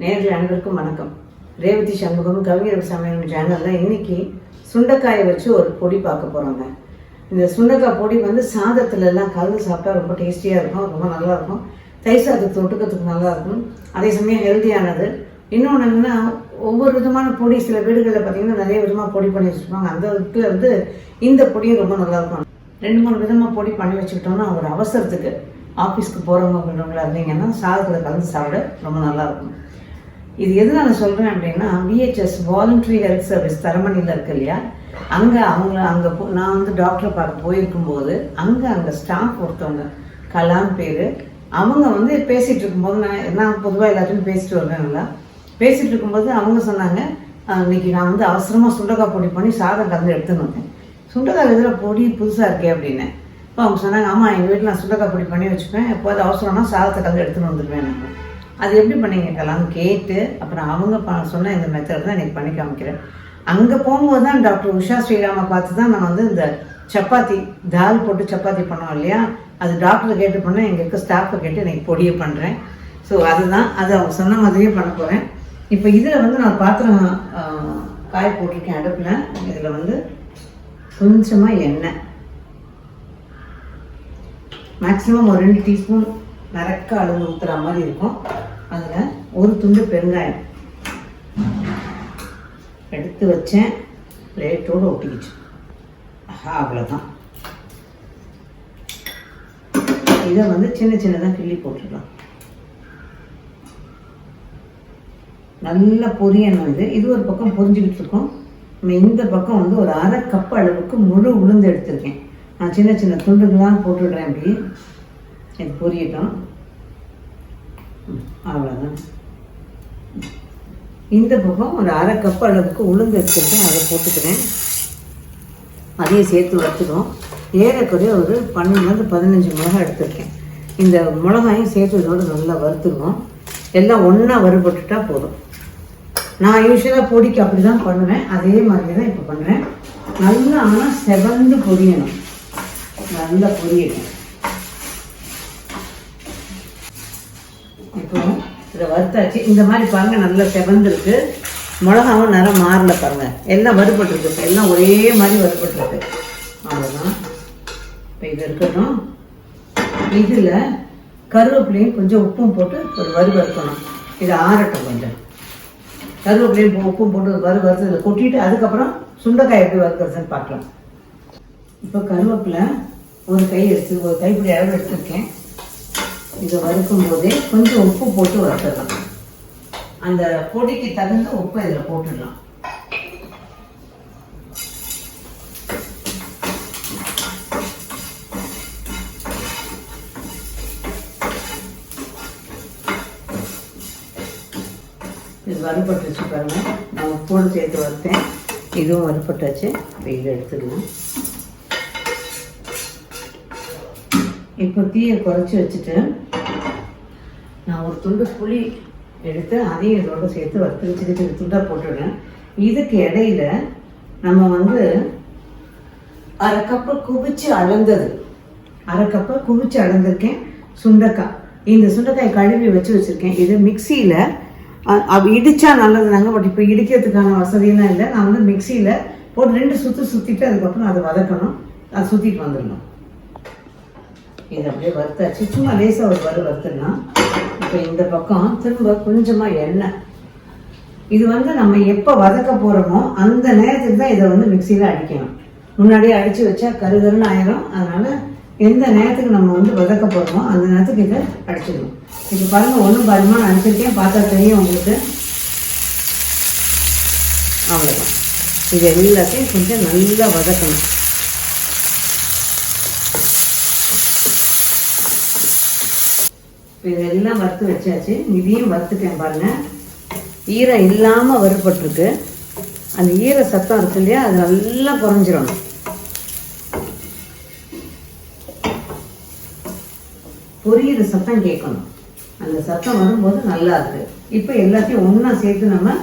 நேரில் அனைவருக்கும் வணக்கம். ரேவதி சண்முகம் கவிஞர் சமையல் சேனலில் இன்னைக்கு சுண்டைக்காயை வச்சு ஒரு பொடி பார்க்க போகிறோங்க இந்த சுண்டைக்காய் பொடி வந்து சாதத்துலலாம் கலந்து சாப்பிட்டா ரொம்ப டேஸ்டியாக இருக்கும் ரொம்ப நல்லா இருக்கும். தயிர் சாதத்தை தொட்டுக்கிறதுக்கு நல்லாயிருக்கும் அதே சமயம் ஹெல்த்தியானது இன்னொன்று என்னன்னா ஒவ்வொரு விதமான பொடி சில வீடுகளில் பார்த்தீங்கன்னா நிறைய விதமாக பொடி பண்ணி வச்சுருப்பாங்க. அந்த இடத்துல வந்து இந்த பொடியும் ரொம்ப நல்லாயிருக்கும் ரெண்டு மூணு விதமாக பொடி பண்ணி வச்சுக்கிட்டோம்னா ஒரு அவசரத்துக்கு ஆஃபீஸ்க்கு போகிறவங்க பண்ணுறவங்களா இருந்தீங்கன்னா சாதத்தில் கலந்து சாப்பிட ரொம்ப நல்லாயிருக்கும் இது எதனால நான் சொல்கிறேன் அப்படின்னா விஹெச்எஸ் வாலண்டரி ஹெல்த் சர்வீஸ் தரமணியில் இருக்கு இல்லையா? அங்கே அவங்க அங்கே போ நான் வந்து டாக்டரை பார்க்க போயிருக்கும்போது அங்கே அங்கே ஸ்டாஃப் ஒருத்தவங்க கலாம் பேர் அவங்க வந்து பேசிகிட்டு இருக்கும்போது நான் நான் பொதுவாக எல்லாத்தையும் பேசிட்டு வருவேன்ல பேசிகிட்டு இருக்கும்போது அவங்க சொன்னாங்க இன்னைக்கு நான் வந்து அவசரமாக சுண்டக்காய் பொடி பண்ணி சாதம் கலந்து எடுத்துன்னு வந்தேன். சுண்டக்காய் இதில் பொடி புதுசாக இருக்கே அப்படின்னு. இப்போ அவங்க சொன்னாங்க ஆமாம் எங்கள் வீட்டில் நான் சுண்டக்காய் பொடி பண்ணி வச்சுப்பேன். எப்போது அவசரம்னா சாதத்தை கலந்து எடுத்துன்னு வந்துடுவேன் நான் அது எப்படி பண்ணீங்க கலாம் கேட்டு அப்புறம் அவங்க சொன்ன இந்த மெத்தட் தான் எனக்கு பண்ணி காமிக்கிறேன். அங்கே போகும்போது தான் டாக்டர் உஷா ஸ்ரீராமை பார்த்து தான் நான் வந்து இந்த சப்பாத்தி தால் போட்டு சப்பாத்தி பண்ணோம் இல்லையா? அது டாக்டரை கேட்டு பண்ணேன் எங்கள் இருக்க ஸ்டாஃபை கேட்டு எனக்கு பொடியை பண்ணுறேன் ஸோ அதுதான் அது அவங்க சொன்ன மாதிரியே பண்ண போகிறேன் இப்போ இதில் வந்து நான் பாத்திரம் காய போட்டிருக்கேன் அடுப்பில். இதில் வந்து கொஞ்சமாக எண்ணெய். மேக்ஸிமம் ஒரு ரெண்டு டீஸ்பூன் நரக்க அளவு ஊற்றுற மாதிரி இருக்கும். அதில் ஒரு துண்டு பெருங்காயம். எடுத்து வச்சேன். பிளேட்டோடு ஒட்டிக்கிச்சு. ஆஹா அவ்வளோதான் இதை வந்து சின்ன சின்னதாக கிள்ளி போட்டுடலாம். நல்லா பொரியணும் இது. இது ஒரு பக்கம் பொரிஞ்சுக்கிட்டு இருக்கோம். நம்ம இந்த பக்கம் வந்து ஒரு அரை கப் அளவுக்கு முழு உளுந்து எடுத்திருக்கேன். நான் சின்ன சின்ன துண்டுகளாக போட்டுடுறேன் அப்படி. இது பொரியட்டும். அவ்வளோதான் இந்த பக்கம் ஒரு அரை கப் அளவுக்கு உளுந்து எடுத்துருக்கேன் அதை போட்டுக்கிறேன். அதையும் சேர்த்து வறுத்துடும் ஏறக்குறைய ஒரு பன்னெண்டுலேருந்து பதினஞ்சு மிளகாய் எடுத்திருக்கேன். இந்த மிளகாயும் சேர்த்து இதோட நல்லா வறுத்துருவோம் எல்லாம் ஒன்றா வறுபட்டுட்டா போதும். நான் யூஸ்வலாக பொடிக்கு அப்படி தான் பண்ணுவேன். அதே மாதிரி தான் இப்போ பண்ணுறேன் நல்லா ஆனால் செவந்து பொரியணும். நல்லா பொரியணும். இப்போ இதை வறுத்தாச்சு. இந்த மாதிரி பாருங்கள் நல்லா செவந்திருக்கு. மிளகாவும் நிறம் மாறல பாருங்கள் எல்லாம் வறுபட்டுருக்கு. எல்லாம் ஒரே மாதிரி வறுபட்டுருக்கு. அவ்வளோதான் இப்போ இது இருக்கணும் இதில் கருவேப்பிலையும் கொஞ்சம் உப்பும் போட்டு ஒரு வறு வறுக்கணும். இதை ஆறட்டும் கொஞ்சம். கருவேப்பிலையும் உப்பும் போட்டு ஒரு வறு வறுத்து இதை கொட்டிட்டு அதுக்கப்புறம் சுண்டைக்காய் எப்படி வறுக்கிறதுன்னு பார்க்கலாம். இப்போ கருவேப்பிலை ஒரு கை எடுத்து ஒரு கைப்பிடி அளவு எடுத்துருக்கேன். இதை வறுக்கும் போதே கொஞ்சம் உப்பு போட்டு வறுத்துடலாம். அந்த பொடிக்கு தகுந்த உப்பை இதில் போட்டுடலாம். இது வறுபட்டுச்சு பாருங்க. நான் உப்போடு சேர்த்து வறுத்தேன். இதுவும் வறுபட்டாச்சு. இப்போ இதை எடுத்துக்கலாம் இப்போ தீயை குறைச்சி வச்சுட்டு நான் ஒரு துண்டு புளி எடுத்து அதையும் இதோட சேர்த்து வறுத்து சிறு சிறு துண்டாக போட்டுடுறேன். இதுக்கு இடையில நம்ம வந்து அரை கப்பு குவிச்சு அளந்தது. அரை கப்பை குவிச்சு அளந்திருக்கேன். சுண்டைக்காய். இந்த சுண்டைக்காய் கழுவி வச்சு வச்சுருக்கேன். இது மிக்சியில் அது இடிச்சா நல்லதுனாங்க பட் இப்போ இடிக்கிறதுக்கான வசதியெல்லாம் இல்லை. நான் வந்து மிக்சியில் போட்டு ரெண்டு சுற்று சுற்றிட்டு அதுக்கப்புறம் அதை வதக்கணும். அதை சுற்றிட்டு வந்துடணும். இது அப்படியே வறுத்தாச்சு. சும்மா லேசாக ஒரு வறு வறுத்துடலாம். இப்போ இந்த பக்கம் திரும்ப கொஞ்சமாக எண்ணெய். இது வந்து நம்ம எப்போ வதக்க போகிறோமோ அந்த நேரத்துக்கு தான் இதை வந்து மிக்சியில் அடிக்கணும். முன்னாடியே அடித்து வச்சா கருகருன்னு ஆயிரும். அதனால எந்த நேரத்துக்கு நம்ம வந்து வதக்க போகிறோமோ அந்த நேரத்துக்கு இதை அடிச்சிடணும். இப்போ பாருங்க ஒன்றும் பாருமா நான் அடிச்சிருக்கேன். பார்த்தா தெரியும் உங்களுக்கு. அவ்வளோதான் இது எல்லாத்தையும் கொஞ்சம் நல்லா வதக்கணும். இதெல்லாம் வறுத்து வச்சாச்சு. இதையும் வறுத்துட்டேன் பாருங்க. ஈரம் இல்லாமல் வறுபட்டிருக்கு. அந்த ஈர சத்தம் இருக்கு இல்லையா? அது நல்லா குறைஞ்சிடணும் பொரியிற சத்தம் கேட்கணும். அந்த சத்தம் வரும்போது நல்லா இருக்கு. இப்போ எல்லாத்தையும் ஒன்றா சேர்த்து நம்ம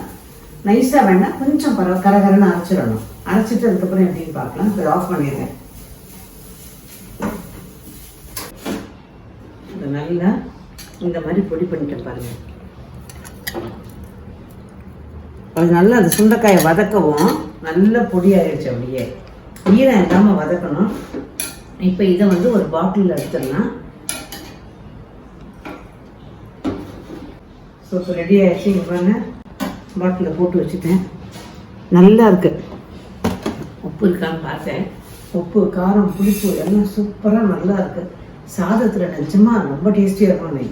நைஸாக வேணால் கொஞ்சம் பர கரகரன்னு அரைச்சிடணும். அரைச்சிட்டு அதுக்கப்புறம் எப்படின்னு பார்க்கலாம். இப்போ ஆஃப் பண்ணிடுறேன். நல்லா இந்த மாதிரி பொடி பண்ணிட்டேன் பாருங்க. அது நல்லா அந்த சுண்டைக்காயை வதக்கவும் நல்ல பொடியாயிடுச்சு அப்படியே. ஈரம் இல்லாமல் வதக்கணும். இப்போ இதை வந்து ஒரு பாட்டிலில் எடுத்துடலாம். ஸோ இப்போ ரெடி ஆயிடுச்சு. இங்கே பாருங்க. பாட்டிலில் போட்டு வச்சுட்டேன். நல்லா இருக்கு. உப்பு இருக்கான்னு பார்த்தேன். உப்பு காரம் புளிப்பு எல்லாம் சூப்பராக நல்லா இருக்கு. சாதத்தில் நிஜமா ரொம்ப டேஸ்டியாக இருக்கும் நீ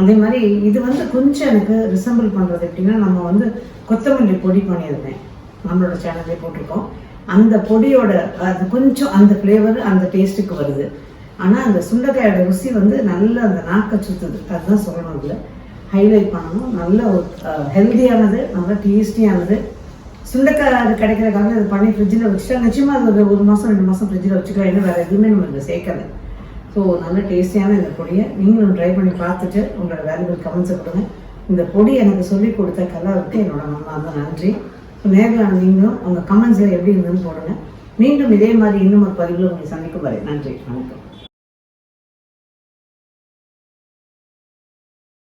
அதே மாதிரி இது வந்து கொஞ்சம் எனக்கு ரிசம்பிள் பண்ணுறது எப்படின்னா நம்ம வந்து கொத்தமல்லி பொடி பண்ணியிருந்தேன். நம்மளோட சேனல்லே போட்டிருக்கோம். அந்த பொடியோட அது கொஞ்சம் அந்த ஃப்ளேவர் அந்த டேஸ்ட்டுக்கு வருது. ஆனால் அந்த சுண்டைக்காயோட ருசி வந்து நல்ல அந்த நாக்கை சுத்துது. அதுதான் சொல்லணும் இதில் ஹைலைட் பண்ணணும். நல்ல ஒரு ஹெல்த்தியானது நல்ல டேஸ்டியானது சுண்டைக்காய் அது கிடைக்கிறக்காக அது பண்ணி ஃப்ரிட்ஜில் வச்சுட்டா நிச்சயமாக அது ஒரு மாதம் ரெண்டு மாதம் ஃப்ரிட்ஜில் வச்சுக்கலாம். இன்னும் வேறு எதுவுமே நம்ம இதில் சேர்க்கல. ஸோ நல்ல டேஸ்டியான இந்த பொடியை நீங்களும் ட்ரை பண்ணி பார்த்துட்டு உங்களோட வேல்யூபிள் கமெண்ட்ஸை கொடுங்க. இந்த பொடி எனக்கு சொல்லி கொடுத்த கலாவுக்கு என்னோட மம்மா தான் நன்றி. ஸோ நேரில் நீங்களும் உங்கள் கமெண்ட்ஸில் எப்படி இருந்துன்னு போடுங்க. மீண்டும் இதே மாதிரி இன்னும் ஒரு பதிவில் உங்களை சந்திக்கும் வரை நன்றி. வணக்கம்.